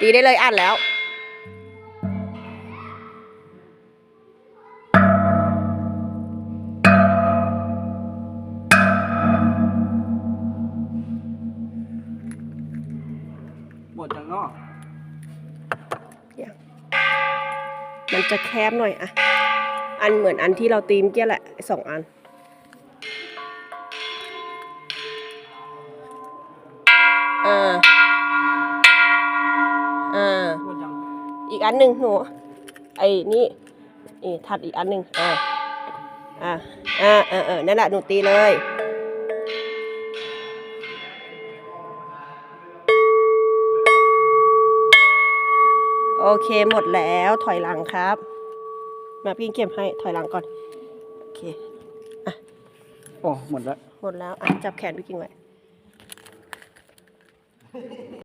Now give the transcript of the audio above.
ตีได้เลยอ่านแล้ว หมดจังเนาะมันจะแคบหน่อยอะอันเหมือนอันที่เราตีเมอกี้แหละไอ้สองอันอ่า อ่าหมดจังอีกอันหนึ่งหนูไอ้นี่นี่ถัดอีกอันหนึ่งอ่าอ่าอ่าเออเออนั่นแหละหนูตีเลยโอเคหมดแล้วถอยหลังครับ มาพี่เก็บให้ถอยหลังก่อน โอเคโอ้หมดแล้ว หมดแล้วอะจับแขนพี่กิ่งไว้